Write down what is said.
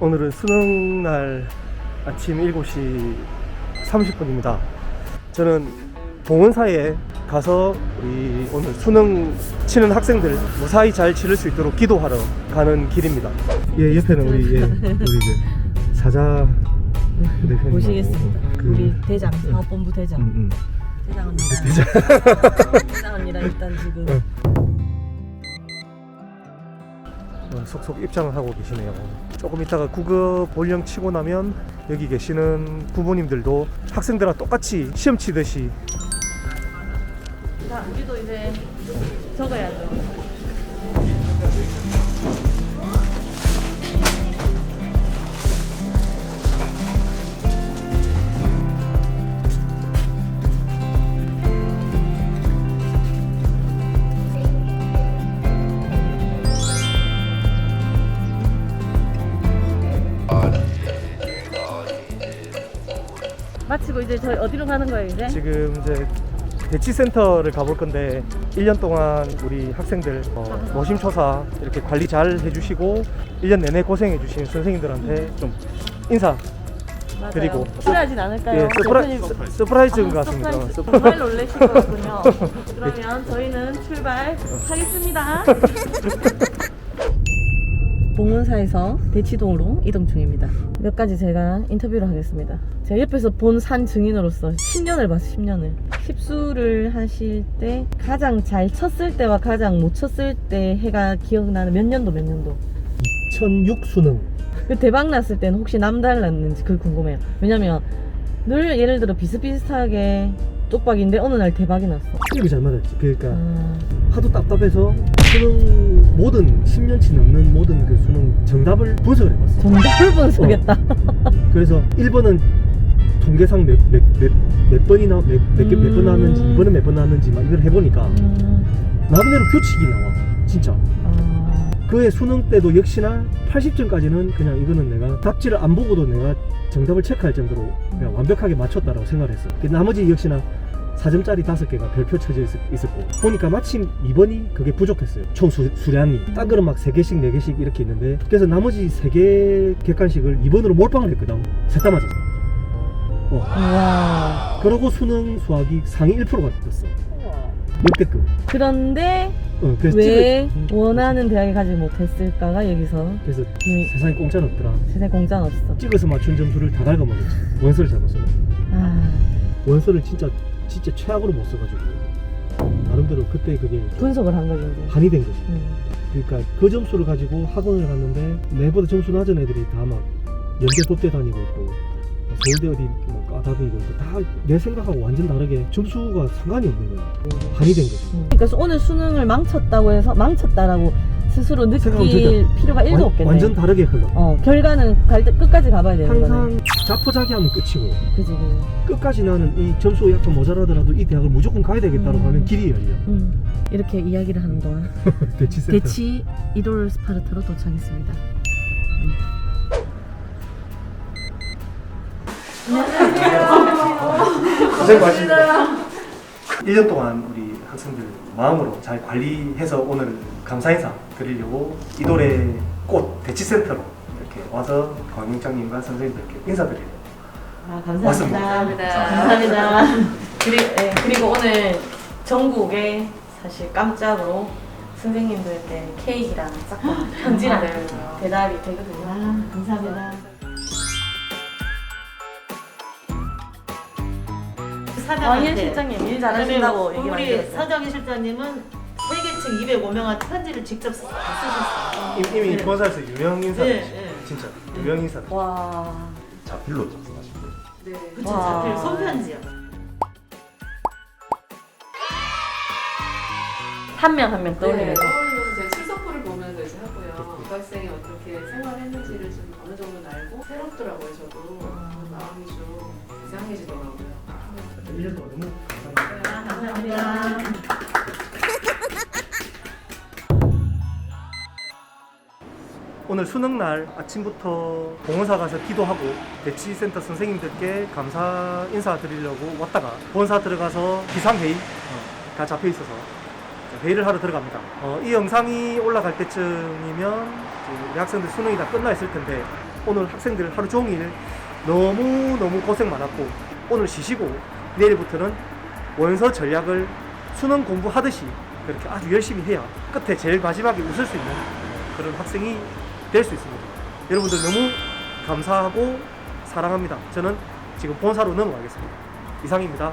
오늘은 수능 날 아침 7시 30분입니다. 저는 봉은사에 가서 우리 오늘 수능 치는 학생들 무사히 잘 치를 수 있도록 기도하러 가는 길입니다. 예, 옆에는 우리 예, 우리 그 사자 대표님 모시겠습니다. 그, 우리 대장, 사업본부 대장. 음, 음. 대장입니다. 대장입니다. 일단 지금 응. 어, 속속 입장을 하고 계시네요. 조금 이따가 국어 본령 치고 나면 여기 계시는 부모님들도 학생들과 똑같이 시험 치듯이 자, 우리도 이제 적어야죠. 마치고 이제 저희 어디로 가는 거예요 이제? 지금 이제 대치센터를 가볼 건데 1년 동안 우리 학생들 어, 노심초사 이렇게 관리 잘 해주시고 1년 내내 고생해 주신 선생님들한테 좀 인사 맞아요. 그리고 필요하진 않을까요? 예, 서프라, 대표님. 서, 서프라이즈인 것 아, 같습니다. 서프라이즈. 서프라- 정말 놀라실 거군요. 그러면 저희는 출발하겠습니다. 봉은사에서 대치동으로 이동 중입니다. 몇 가지 제가 인터뷰를 하겠습니다. 제가 옆에서 본 산 증인으로서 10년을 봤어요, 10년을. 십수를 하실 때 가장 잘 쳤을 때와 가장 못 쳤을 때 해가 기억나는 몇 년도 몇 년도? 2006 수능 그 대박 났을 때는 혹시 남달랐는지 그게 궁금해요. 왜냐면 늘 예를 들어 비슷비슷하게 쪽박인데 어느 날 대박이 났어. 기억이 잘 맞았지. 그러니까 아, 하도 답답해서 수능 모든 10년치 넘는 모든 그 수능 정답을 분석을 해봤어. 정답을 분석했다. 그래서 1번은 통계상 몇, 몇, 몇, 몇 번이나 몇, 몇, 개- 몇번 음. 나왔는지 2번은 몇 번 나왔는지 막 이걸 해보니까 음, 나름대로 규칙이 나와. 진짜. 아, 그의 수능 때도 역시나 80점까지는 그냥 이거는 내가 답지를 안 보고도 내가 정답을 체크할 정도로 그냥 완벽하게 맞췄다라고 생각을 했어. 그 나머지 역시나 4점짜리 5개가 별표 쳐져 있, 있었고 보니까 마침 2번이 그게 부족했어요. 총 수, 수량이. 딴 거는 막 3개씩 4개씩 이렇게 있는데 그래서 나머지 3개 객관식을 2번으로 몰빵을 했거든. 셋 다 맞았어. 어. 와. 그러고 수능 수학이 상위 1%가 됐어. 역대급. 그런데 어, 그래서 왜 찍을- 원하는 대학에 가지 못했을까가 여기서 그래서 이 세상에 공짜는 없더라. 세상 공짜는 없어. 찍어서 맞춘 점수를 다 갉아먹었지. 원서를 잘못 써. 아, 원서를 진짜 진짜 최악으로 못 써가지고 나름대로 그때 그게 분석을 한 거죠. 이제. 한이 된 거지. 음. 그러니까 그 점수를 가지고 학원을 갔는데 내보다 점수 낮은 애들이 다 막 연대 법대 다니고 있고 서울대 어디 막 까다니고 있고 다내 생각하고 완전 다르게 점수가 상관이 없는 거야. 한이 된 거지. 음. 그러니까 오늘 수능을 망쳤다고 해서 망쳤다라고 스스로 생각하면 느낄 필요가 1도 완- 없겠네. 완전 다르게 흘러. 어, 결과는 갈 때 끝까지 가봐야 되는 거네. 항상 자포자기하면 끝이고 그지, 그지. 끝까지 나는 이 점수 약간 모자라더라도 이 대학을 무조건 가야 되겠다고 음. 하면 길이 열려. 음, 이렇게 이야기를 하는 동안 대치센터. 대치 이돌 스파르타로 도착했습니다. 고생 많으십니다. 1년 동안 우리 학생들 마음으로 잘 관리해서 오늘 감사 인사 드리려고 이돌의 꽃 대치센터로 이렇게 와서 광영장님과 선생님들께 인사드리려고 아, 맞습니다. 감사합니다. 그리, 네, 그리고 오늘 전국에 사실 깜짝으로 선생님들께 케이크랑 싹 편지랑 대답이 되거든요. 아, 감사합니다. 왕일 실장님 일 잘하신다고 얘기 많이 우리 들었어요. 서정희 실장님은 세계층 205명한테 편지를 직접 쓰- 쓰셨어요. 이- 이미 본사에서 유명 인사 네, 네, 네. 진짜 유명 인사 와. 자필로 작성하신 거예요. 그쵸, 와. 자필 손편지요. 한 명 한명 네, 떠올리면서. 1년 동안 너무 감사합니다. 감사합니다. 오늘 수능 날 아침부터 봉원사 가서 기도하고 대치센터 선생님들께 감사 인사 드리려고 왔다가 본사 들어가서 기상회의가 잡혀 있어서 회의를 하러 들어갑니다. 어, 이 영상이 올라갈 때쯤이면 우리 학생들 수능이 다 끝나 있을 텐데 오늘 학생들 하루 종일 너무 너무 고생 많았고 오늘 쉬시고 내일부터는 원서 전략을 수능 공부하듯이 그렇게 아주 열심히 해야 끝에 제일 마지막에 웃을 수 있는 그런 학생이 될 수 있습니다. 여러분들 너무 감사하고 사랑합니다. 저는 지금 본사로 넘어가겠습니다. 이상입니다.